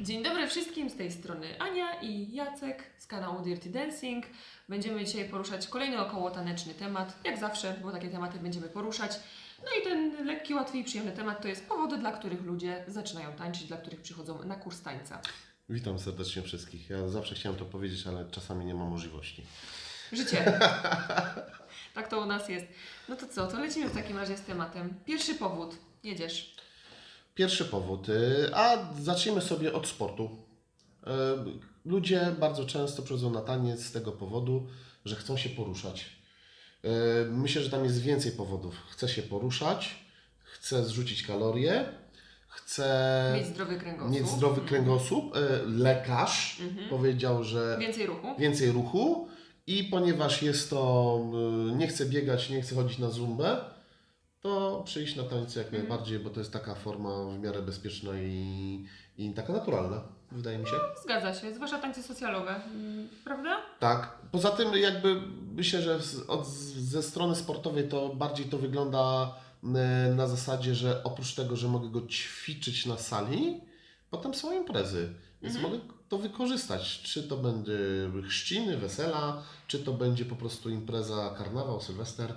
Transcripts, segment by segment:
Dzień dobry wszystkim, z tej strony Ania i Jacek z kanału Dirty Dancing. Będziemy dzisiaj poruszać kolejny około taneczny temat. Jak zawsze, bo takie tematy będziemy poruszać. No i ten lekki, łatwy i przyjemny temat to jest powody, dla których ludzie zaczynają tańczyć, dla których przychodzą na kurs tańca. Witam serdecznie wszystkich. Ja zawsze chciałem to powiedzieć, ale czasami nie ma możliwości. Życie. tak to u nas jest. No to co, to lecimy w takim razie z tematem. Pierwszy powód. Jedziesz. Pierwszy powód, y, a zacznijmy sobie od sportu. Y, Ludzie bardzo często przychodzą na taniec z tego powodu, że chcą się poruszać. Y, Myślę, że tam jest więcej powodów. Chce się poruszać, chce zrzucić kalorie, chce Mieć zdrowy kręgosłup. mieć zdrowy kręgosłup. Lekarz Mhm. powiedział, że Więcej ruchu. więcej ruchu i ponieważ jest to, nie chcę biegać, nie chcę chodzić na zumbę, to przyjść na tańce jak Mhm. najbardziej, bo to jest taka forma w miarę bezpieczna i, i taka naturalna, wydaje mi się. Zgadza się, zwłaszcza tańce socjalowe, mm, prawda? Tak. Poza tym jakby myślę, że od, ze strony sportowej to bardziej to wygląda na zasadzie, że oprócz tego, że mogę go ćwiczyć na sali, potem są imprezy. Więc Mhm. mogę to wykorzystać. Czy to będzie chrzciny, wesela, czy to będzie po prostu impreza, karnawał, sylwester.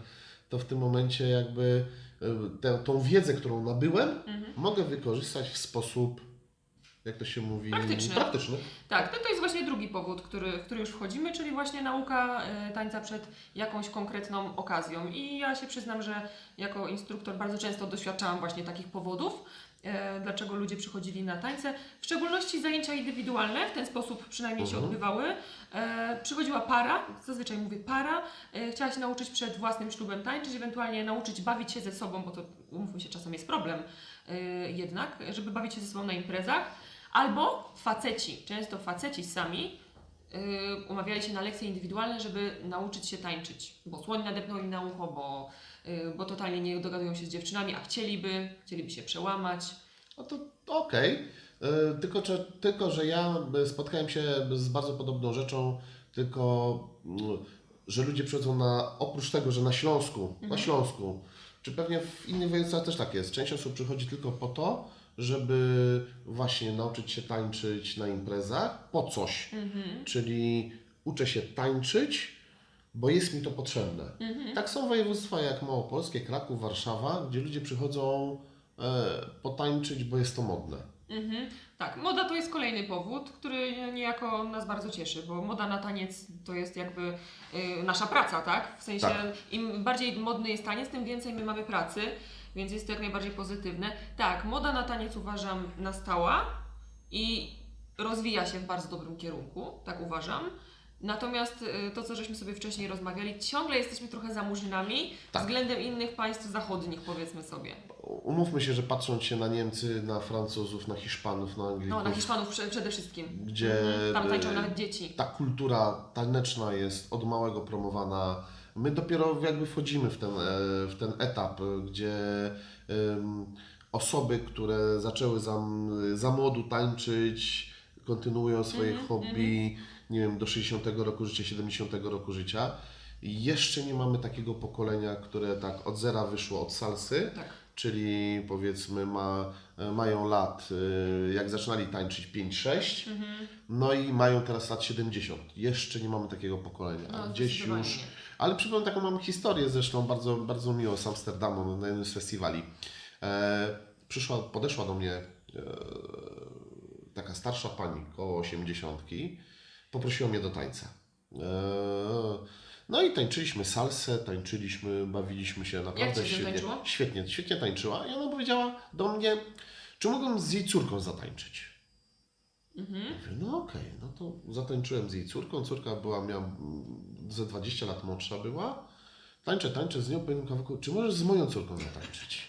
To w tym momencie jakby y, tę, tą wiedzę, którą nabyłem, Mhm. mogę wykorzystać w sposób, jak to się mówi, Praktyczny. praktyczny. Tak, to, to jest właśnie drugi powód, który, w który już wchodzimy, czyli właśnie nauka e, tańca przed jakąś konkretną okazją. I ja się przyznam, że jako instruktor bardzo często doświadczałam właśnie takich powodów, e, dlaczego ludzie przychodzili na tańce. W szczególności zajęcia indywidualne, w ten sposób przynajmniej się Mhm. odbywały. E, przychodziła para, zazwyczaj mówię para, e, chciała się nauczyć przed własnym ślubem tańczyć, ewentualnie nauczyć bawić się ze sobą, bo to umówmy się, czasem jest problem e, jednak, żeby bawić się ze sobą na imprezach. Albo faceci, często faceci sami yy, umawiali się na lekcje indywidualne, żeby nauczyć się tańczyć, bo słoń nadepnął im na ucho, bo, yy, bo totalnie nie dogadują się z dziewczynami, a chcieliby, chcieliby się przełamać. No to okej. Y, Tylko, że, tylko, że ja y, spotkałem się z bardzo podobną rzeczą, tylko mm, że ludzie przychodzą na, oprócz tego, że na Śląsku, na Mhm. Śląsku, czy pewnie w innych województwach też tak jest, część osób przychodzi tylko po to, żeby właśnie nauczyć się tańczyć na imprezach po coś. Mhm. Czyli uczę się tańczyć, bo jest mi to potrzebne. Mhm. Tak są województwa jak Małopolskie, Kraków, Warszawa, gdzie ludzie przychodzą e, potańczyć, bo jest to modne. Mhm. Tak, moda to jest kolejny powód, który niejako nas bardzo cieszy, bo moda na taniec to jest jakby y, nasza praca, tak? W sensie Tak. im bardziej modny jest taniec, tym więcej my mamy pracy, więc jest to jak najbardziej pozytywne. Tak, moda na taniec uważam nastała i rozwija się w bardzo dobrym kierunku, tak uważam. Natomiast y, to, co żeśmy sobie wcześniej rozmawiali, ciągle jesteśmy trochę za murzynami Tak. względem innych państw zachodnich, powiedzmy sobie. Umówmy się, że patrząc się na Niemcy, na Francuzów, na Hiszpanów, na Anglików, No, na Hiszpanów prze- przede wszystkim. gdzie Mhm. Tam tańczą e, nawet dzieci. ta kultura taneczna jest od małego promowana. My dopiero jakby wchodzimy w ten, e, w ten etap, e, gdzie osoby, które zaczęły za, za młodu tańczyć, kontynuują swoje Mhm, hobby, nie wiem, do 60 roku życia, 70 roku życia. I jeszcze nie mamy takiego pokolenia, które tak od zera wyszło od salsy, Tak. czyli powiedzmy ma, mają lat, jak zaczynali tańczyć 5-6, Mhm. no i mają teraz lat 70. Jeszcze nie mamy takiego pokolenia. No, a gdzieś już. Ale przypomnę taką mam historię zresztą bardzo, bardzo miłą z Amsterdamu na jednym z festiwali. E, przyszła, podeszła do mnie e, taka starsza pani, koło 80. Poprosiła mnie do tańca. E, no i tańczyliśmy salsę, tańczyliśmy, bawiliśmy się naprawdę ci się świetnie. tańczyło? Świetnie, świetnie tańczyła. I ona powiedziała do mnie, czy mogłem z jej córką zatańczyć. Mhm. Mówię, no okej, no to zatańczyłem z jej córką. Córka była, miała ze 20 lat młodsza była. Tańczę, tańczę z nią po jednym kawałku. Czy możesz z moją córką zatańczyć?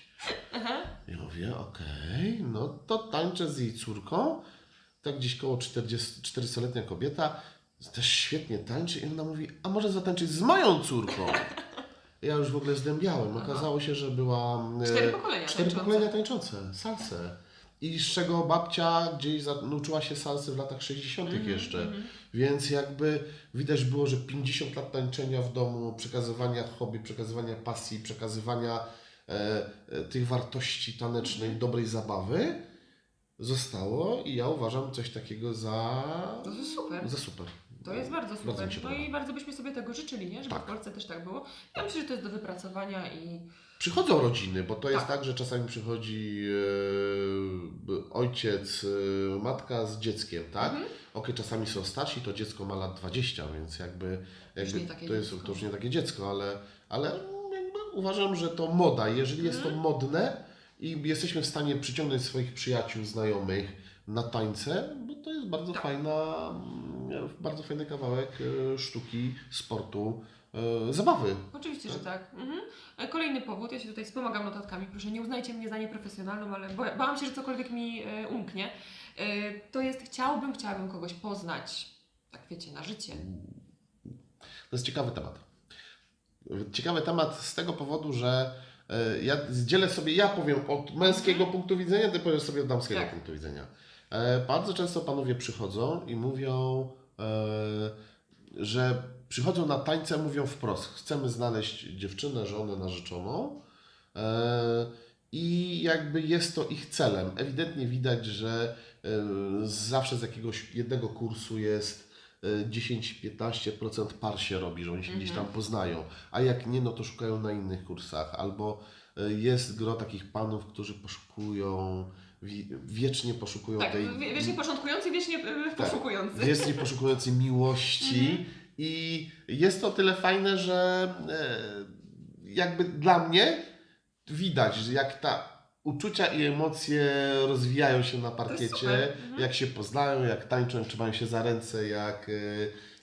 Aha. Ja mówię, okej, no to tańczę z jej córką. Tak gdzieś koło 40, 40-letnia kobieta. Też świetnie tańczy i ona mówi, a może zatańczyć z moją córką? Ja już w ogóle zdębiałem. Okazało się, że była... e, Cztery pokolenia Cztery tańczące. pokolenia tańczące, salsę. I z czego babcia gdzieś nauczyła się salsy w latach 60. Mhm, jeszcze. mhm. Więc jakby widać było, że 50 lat tańczenia w domu, przekazywania hobby, przekazywania pasji, przekazywania e, e, tych wartości tanecznej, dobrej zabawy zostało i ja uważam coś takiego za, To jest super. za super. To jest bardzo Bardzo super. się no i bardzo byśmy sobie tego życzyli, nie? Żeby Tak. w Polsce też tak było. Ja myślę, że to jest do wypracowania i Przychodzą rodziny, bo to jest Tak. tak, że czasami przychodzi e, ojciec, e, matka z dzieckiem, tak? Mhm. Okej, czasami są starsi, to dziecko ma lat 20, więc jakby, jakby to, jest, dziecko. to już nie takie dziecko, ale, ale uważam, że to moda. Jeżeli jest to Mhm. modne i jesteśmy w stanie przyciągnąć swoich przyjaciół, znajomych na tańce, bo to jest bardzo Tak. fajna, mm, bardzo fajny kawałek e, sztuki, sportu, zabawy. Oczywiście, że tak. Mhm. E, Kolejny powód, ja się tutaj wspomagam notatkami, proszę nie uznajcie mnie za nieprofesjonalną, ale bo, bałam się, że cokolwiek mi e, umknie. E, to jest chciałbym, chciałabym kogoś poznać, tak wiecie, na życie. To jest ciekawy temat. Ciekawy temat z tego powodu, że e, ja zdzielę sobie, ja powiem od męskiego punktu widzenia, ty powiesz sobie od damskiego Tak. punktu widzenia. E, Bardzo często panowie przychodzą i mówią, e, że przychodzą na tańce, mówią wprost, chcemy znaleźć dziewczynę, żonę, narzeczoną e, i jakby jest to ich celem. Ewidentnie widać, że e, zawsze z jakiegoś jednego kursu jest e, 10-15% par się robi, że oni się gdzieś tam Mhm. poznają, a jak nie, no to szukają na innych kursach, albo e, jest gro takich panów, którzy poszukują, wi- wiecznie poszukują Tak, tej... wie- wiecznie początkujący, wiecznie e, Tak. poszukujący. Wiecznie poszukujący miłości Mhm. I jest to tyle fajne, że e, jakby dla mnie widać, że jak ta uczucia i emocje rozwijają się na parkiecie. Mhm. jak się poznają, jak tańczą, trzymają się za ręce, jak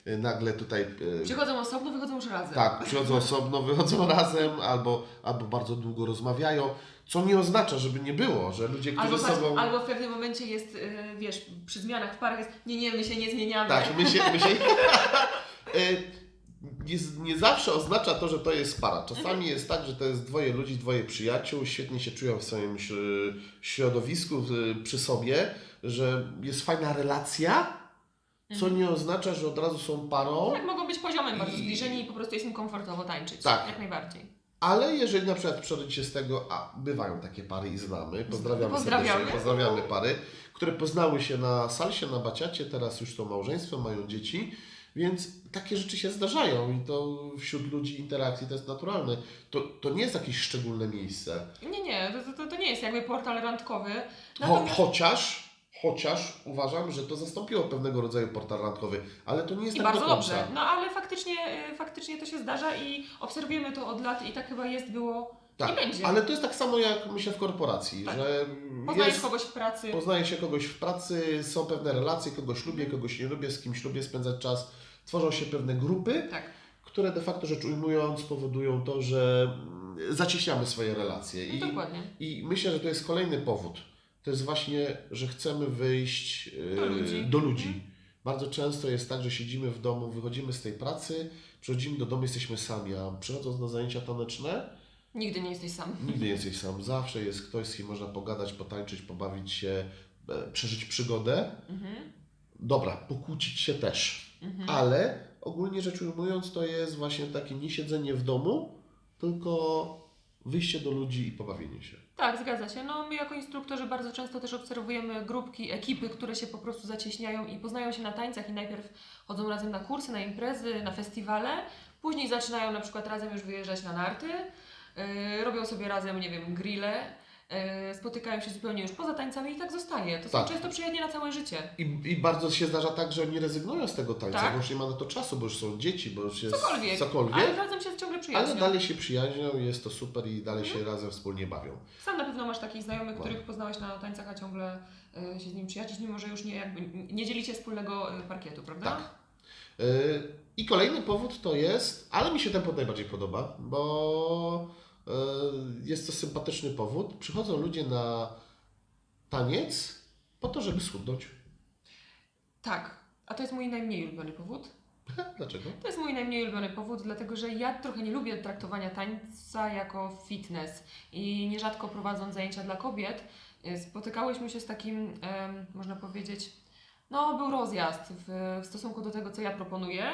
e, e, nagle tutaj Przychodzą osobno, wychodzą już razem. tak, przychodzą osobno, wychodzą razem, albo, albo bardzo długo rozmawiają, co nie oznacza, żeby nie było, że ludzie, którzy Albo, sobą... albo w pewnym momencie jest, e, wiesz, przy zmianach w parach jest, nie, nie, my się nie zmieniamy. Tak, my się. My się nie, nie zawsze oznacza to, że to jest para. Czasami jest tak, że to jest dwoje ludzi, dwoje przyjaciół, świetnie się czują w swoim śr- środowisku, przy sobie, że jest fajna relacja, co nie oznacza, że od razu są parą. Tak, mogą być poziomem bardzo zbliżeni i po prostu jest im komfortowo tańczyć. Tak. Jak najbardziej. Ale jeżeli na przykład przechodzicie z tego, a bywają takie pary i znamy, pozdrawiamy, Pozdrawiamy. serdecznie, pozdrawiamy pary, które poznały się na salsie, na baciacie, teraz już są małżeństwem, mają dzieci, więc takie rzeczy się zdarzają i to wśród ludzi interakcji to jest naturalne. To, to nie jest jakieś szczególne miejsce. Nie, nie, to, to, to nie jest jakby portal randkowy. Cho, Natomiast chociaż, chociaż uważam, że to zastąpiło pewnego rodzaju portal randkowy, ale to nie jest i tak bardzo do dobrze. No ale faktycznie, e, faktycznie to się zdarza i obserwujemy to od lat i tak chyba jest, było Tak, i będzie. ale to jest tak samo jak myślę w korporacji, Tak. że Poznajesz jest... kogoś w pracy. Poznaje się kogoś w pracy, są pewne relacje, kogoś lubię, kogoś nie lubię, z kimś lubię spędzać czas. Tworzą się pewne grupy, Tak. które de facto rzecz ujmując powodują to, że mm, zacieśniamy swoje relacje. I, No, dokładnie. I myślę, że to jest kolejny powód. To jest właśnie, że chcemy wyjść Do ludzi. do ludzi. Bardzo często jest tak, że siedzimy w domu, wychodzimy z tej pracy, przychodzimy do domu, jesteśmy sami, a przychodząc na zajęcia taneczne, Nigdy nie jesteś sam. Nigdy nie jesteś sam, zawsze jest ktoś, z kim można pogadać, potańczyć, pobawić się, e, przeżyć przygodę. Mhm. Dobra, pokłócić się też, Mhm. ale ogólnie rzecz ujmując, to jest właśnie takie nie siedzenie w domu, tylko wyjście do ludzi i pobawienie się. Tak, zgadza się. No, my jako instruktorzy bardzo często też obserwujemy grupki, ekipy, które się po prostu zacieśniają i poznają się na tańcach i najpierw chodzą razem na kursy, na imprezy, na festiwale, później zaczynają na przykład razem już wyjeżdżać na narty, robią sobie razem, nie wiem, grille, yy, spotykają się zupełnie już poza tańcami i tak zostaje. To są Tak. często przyjaźnie na całe życie. I, I bardzo się zdarza tak, że oni rezygnują z tego tańca, Tak. bo już nie ma na to czasu, bo już są dzieci, bo już jest Cokolwiek. cokolwiek Ale razem się ciągle przyjaźnią. ale dalej się przyjaźnią, jest to super i dalej Mhm. się razem wspólnie bawią. Sam na pewno masz takich znajomych, No. których poznałeś na tańcach, a ciągle yy, się z nim przyjaźnisz, mimo że już nie, jakby, nie dzielicie wspólnego parkietu, prawda? Tak. I kolejny powód to jest, ale mi się ten powód najbardziej podoba, bo jest to sympatyczny powód. Przychodzą ludzie na taniec po to, żeby schudnąć. Tak, a to jest mój najmniej ulubiony powód. Dlaczego? To jest mój najmniej ulubiony powód, dlatego że ja trochę nie lubię traktowania tańca jako fitness i nierzadko prowadząc zajęcia dla kobiet, y, spotykałyśmy się z takim, można powiedzieć, no był rozjazd w, w stosunku do tego, co ja proponuję,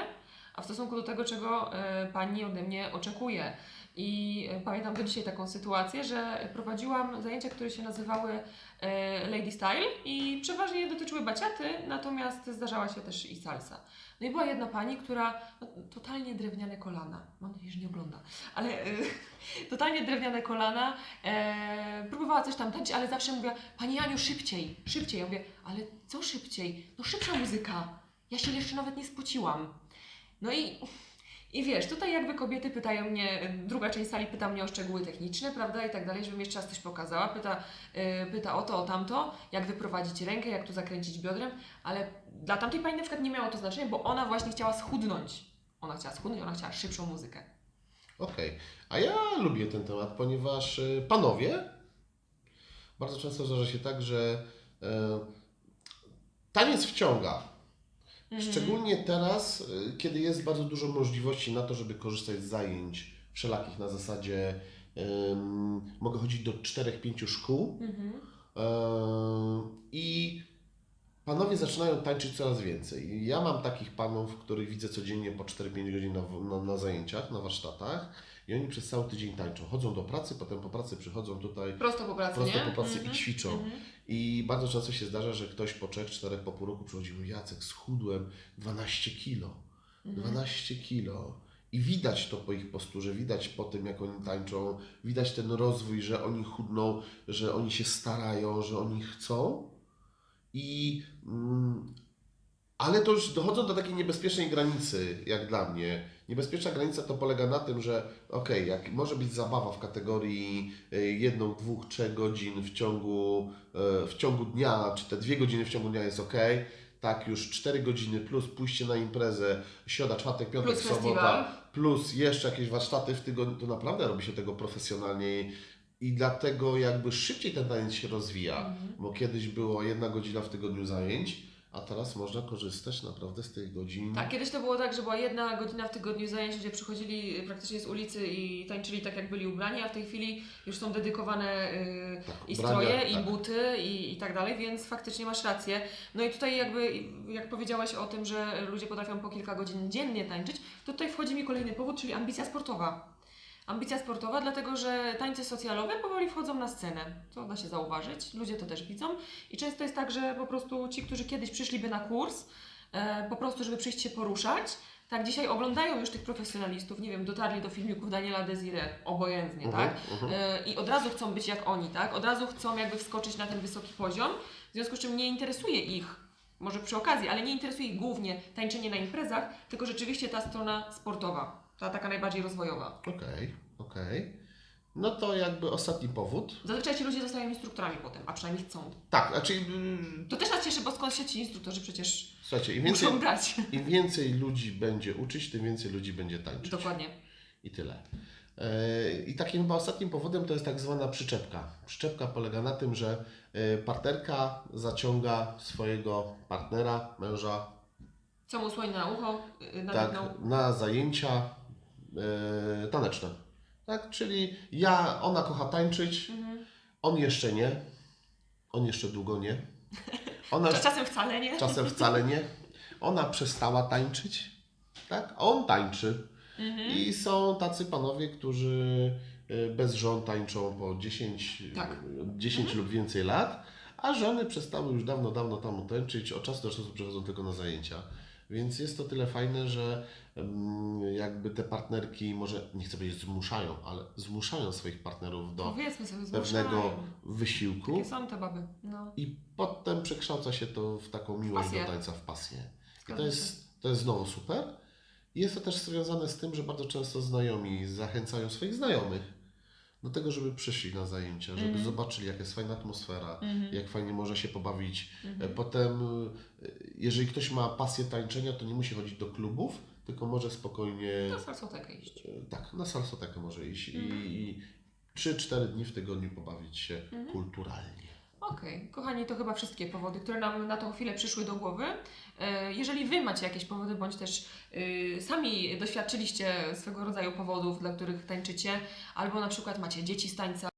a w stosunku do tego, czego e, pani ode mnie oczekuje. I pamiętam do dzisiaj taką sytuację, że prowadziłam zajęcia, które się nazywały e, Lady Style i przeważnie dotyczyły baciaty, natomiast zdarzała się też i salsa. No i była jedna pani, która no, totalnie drewniane kolana, mam nadzieję, że nie ogląda, ale e, totalnie drewniane kolana, e, próbowała coś tam tańczyć, ale zawsze mówiła, Pani Aniu, szybciej, szybciej. Ja mówię, ale co szybciej? No szybsza muzyka. Ja się jeszcze nawet nie spociłam. No i, i wiesz, tutaj jakby kobiety pytają mnie, druga część sali pyta mnie o szczegóły techniczne, prawda, i tak dalej, żebym jeszcze raz coś pokazała, pyta, yy, pyta o to, o tamto, jak wyprowadzić rękę, jak tu zakręcić biodrem, ale dla tamtej pani na przykład nie miało to znaczenia, bo ona właśnie chciała schudnąć. Ona chciała schudnąć, ona chciała szybszą muzykę. Okej. A ja lubię ten temat, ponieważ y, panowie, bardzo często zdarza się tak, że e, taniec wciąga. Mhm. Szczególnie teraz, y, kiedy jest bardzo dużo możliwości na to, żeby korzystać z zajęć wszelakich na zasadzie ym, mogę chodzić do 4-5 szkół Mhm. ym, i panowie zaczynają tańczyć coraz więcej. Ja mam takich panów, których widzę codziennie po 4-5 godzin na, na, na zajęciach, na warsztatach i oni przez cały tydzień tańczą. Chodzą do pracy, potem po pracy przychodzą tutaj Prosto po pracy, prosto nie? po pracy Mhm. i ćwiczą. Mhm. I bardzo często się zdarza, że ktoś po 3-4 po pół roku przychodzi i Jacek, schudłem 12 kilo. Mhm. 12 kilo. I widać to po ich posturze, widać po tym, jak oni tańczą, widać ten rozwój, że oni chudną, że oni się starają, że oni chcą. I, mm, ale to już dochodzą do takiej niebezpiecznej granicy, jak dla mnie. Niebezpieczna granica to polega na tym, że okej, jak może być zabawa w kategorii y, jedną, dwóch, trzech godzin w ciągu, y, w ciągu dnia, czy te dwie godziny w ciągu dnia jest ok. Tak, już 4 godziny plus pójście na imprezę, środa, czwartek, piątek, Plus sobota, festiwal. plus jeszcze jakieś warsztaty w tygodniu, to naprawdę robi się tego profesjonalniej i dlatego jakby szybciej ten taniec się rozwija, Mhm. bo kiedyś było jedna godzina w tygodniu zajęć, a teraz można korzystać naprawdę z tych godzin. Tak, kiedyś to było tak, że była jedna godzina w tygodniu zajęć, gdzie przychodzili praktycznie z ulicy i tańczyli tak, jak byli ubrani, a w tej chwili już są dedykowane y, Tak, i ubrania, stroje, i tak. buty, i, i tak dalej, więc faktycznie masz rację. No i tutaj jakby, jak powiedziałaś o tym, że ludzie potrafią po kilka godzin dziennie tańczyć, to tutaj wchodzi mi kolejny powód, czyli ambicja sportowa. Ambicja sportowa, dlatego że tańce socjalowe powoli wchodzą na scenę. To da się zauważyć, ludzie to też widzą. I często jest tak, że po prostu ci, którzy kiedyś przyszliby na kurs, e, po prostu, żeby przyjść się poruszać, tak dzisiaj oglądają już tych profesjonalistów, nie wiem, dotarli do filmików Daniela Desire, obojętnie, Mhm, tak? mhm. E, I od razu chcą być jak oni, tak? Od razu chcą jakby wskoczyć na ten wysoki poziom, w związku z czym nie interesuje ich, może przy okazji, ale nie interesuje ich głównie tańczenie na imprezach, tylko rzeczywiście ta strona sportowa, ta taka najbardziej rozwojowa. Okej, okej. No to jakby ostatni powód. Zazwyczaj ci ludzie zostają instruktorami potem, a przynajmniej chcą. Tak, znaczy, mm, To też nas cieszy, bo skąd się ci instruktorzy przecież słuchajcie, im więcej, muszą brać. im więcej ludzi będzie uczyć, tym więcej ludzi będzie tańczyć. Dokładnie. I tyle. E, I takim chyba ostatnim powodem to jest tak zwana przyczepka. Przyczepka polega na tym, że e, partnerka zaciąga swojego partnera, męża, Co mu słoń na ucho, yy, na tak, na zajęcia e, taneczne. Tak, czyli ja, ona kocha tańczyć, Mhm. on jeszcze nie, on jeszcze długo nie. Ona Cza- Czasem wcale nie. czasem wcale nie. Ona przestała tańczyć, tak, a on tańczy. Mhm. I są tacy panowie, którzy y, bez żon tańczą po 10, Tak. y, 10 lub więcej lat, a żony przestały już dawno, dawno temu tańczyć, od czasu do czasu przychodzą tylko na zajęcia. Więc jest to tyle fajne, że jakby te partnerki może, nie chcę powiedzieć zmuszają, ale zmuszają swoich partnerów do sobie, pewnego wysiłku Takie są te baby. No. i potem przekształca się to w taką miłość do tańca w pasję. I to jest, to jest znowu super. I jest to też związane z tym, że bardzo często znajomi zachęcają swoich znajomych do tego, żeby przyszli na zajęcia, żeby Mhm. zobaczyli, jaka jest fajna atmosfera, Mhm. jak fajnie można się pobawić. Mhm. E, Potem, e, jeżeli ktoś ma pasję tańczenia, to nie musi chodzić do klubów, tylko może spokojnie, Na salsotekę iść. e, tak, na salsotekę może iść Mhm. i, i 3-4 dni w tygodniu pobawić się Mhm. kulturalnie. Okej, kochani, to chyba wszystkie powody, które nam na tą chwilę przyszły do głowy. E, Jeżeli Wy macie jakieś powody, bądź też y, sami doświadczyliście swego rodzaju powodów, dla których tańczycie, albo na przykład macie dzieci z tańca,